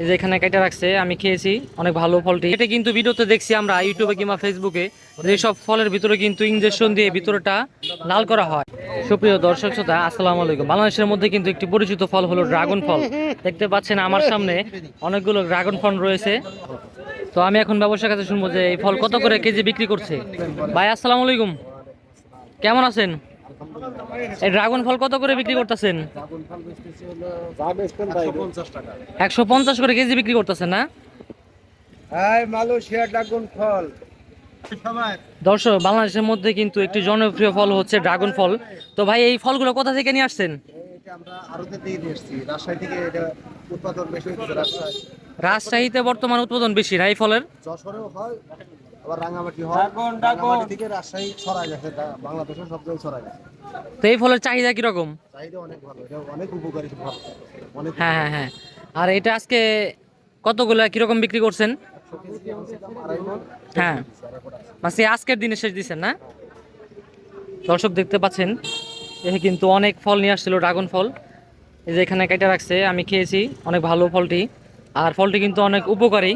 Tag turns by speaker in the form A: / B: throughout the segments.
A: এই যে এখানে কেটে রাখছে, আমি খেয়েছি, অনেক ভালো ফলটি। এটা কিন্তু ভিডিওতে দেখছি আমরা, ইউটিউবে কিংবা ফেসবুকে, যে সব ফলের ভিতরে কিন্তু ইঞ্জেকশন দিয়ে ভিতরটা লাল করা হয়। সুপ্রিয় দর্শক শ্রোতা, আসসালামু আলাইকুম। বাংলাদেশের মধ্যে কিন্তু একটি পরিচিত ফল হলো ড্রাগন ফল। দেখতে পাচ্ছেন আমার সামনে অনেকগুলো ড্রাগন ফল রয়েছে। তো আমি এখন ব্যবসার কাছে শুনব যে এই ফল কত করে কেজি বিক্রি করছে। ভাই, আসসালামু আলাইকুম। কেমন আছেন? এই ড্রাগন ফল কত করে বিক্রি করতেছেন? একশো পঞ্চাশ করে কেজি বিক্রি করতেছেন না? দর্শক বাংলাদেশের মধ্যে কিন্তু একটি জনপ্রিয় ফল হচ্ছে ড্রাগন ফল। তো ভাই এই ফলগুলো কোথা থেকে নিয়ে আসছেন?
B: এটা আমরা আরতে দিয়ে নিয়ে এসেছি রাজশাহী থেকে এটা উৎপাদন বেশি হচ্ছে রাজশাহী।
A: রাজশাহীতে বর্তমান উৎপাদন বেশি না এই ফলের?
B: যশোরেও হয়। আবার রাঙামাটি হয় রাঙামাটি থেকে রাজশাহী ছড়ায় গেছে বাংলাদেশের সব জায়গায় ছড়ায় গেছে।
A: তো এই ফলের চাহিদা কীরকম?
B: চাহিদা অনেক ভালো এটা অনেক উপকারী ফল অনেক
A: হ্যাঁ হ্যাঁ হ্যাঁ। আর এটা আজকে কতগুলো কীরকম বিক্রি করছেন? হ্যাঁ। আজকের দিনে শেষ দিচ্ছেন না? দর্শক দেখতে পাচ্ছেন এ কিন্তু অনেক ফল নিয়ে আসছিল ড্রাগন ফল। এই যে এখানে কেটে রাখছে আমি খেয়েছি অনেক ভালো ফলটি। আর ফলটি কিন্তু অনেক উপকারী।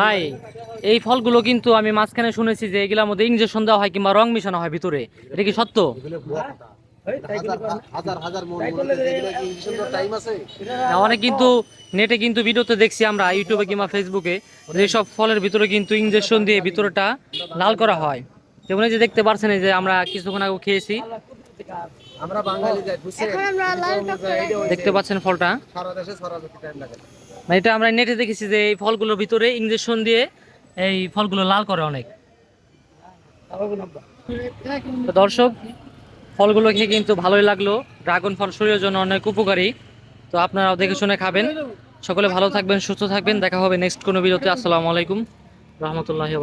A: ভাই এই ফলগুলো কিন্তু আমি মাঝখানে শুনেছি যে এগুলোর মধ্যে ইঞ্জেকশন দেওয়া হয় কিংবা রং মিশানো হয় ভিতরে। এটা কি সত্য?
B: মন
A: অনেক কিন্তু নেটে কিন্তু ভিডিওতে দেখছি আমরা ইউটিউবে কিংবা ফেসবুকে যে সব ফলের ভিতরে কিন্তু ইঞ্জেকশন দিয়ে ভিতরটা লাল করা হয়। যেমন এই যে দেখতে পারছেন যে আমরা কিছুক্ষণ আগে খেয়েছি।
B: আমরা বাঙালি
A: দেখতে পাচ্ছেন ফলটা?
B: সারা দেশে ছড়াবে টাইম লাগে
A: মানে এটা আমরা নেটে দেখেছি যে এই ফলগুলোর ভিতরে ইঞ্জেকশন দিয়ে এই ফলগুলো লাল করে অনেক। দর্শক, ফলগুলো খেয়ে কিন্তু ভালোই লাগল। ড্রাগন ফল শরীরের জন্য অনেক উপকারী। তো আপনারা দেখে শুনে খাবেন। সকলে ভালো থাকবেন, সুস্থ থাকবেন। দেখা হবে নেক্সট কোনো ভিডিওতে। আসসালামু আলাইকুম। রহমতুল্লাহি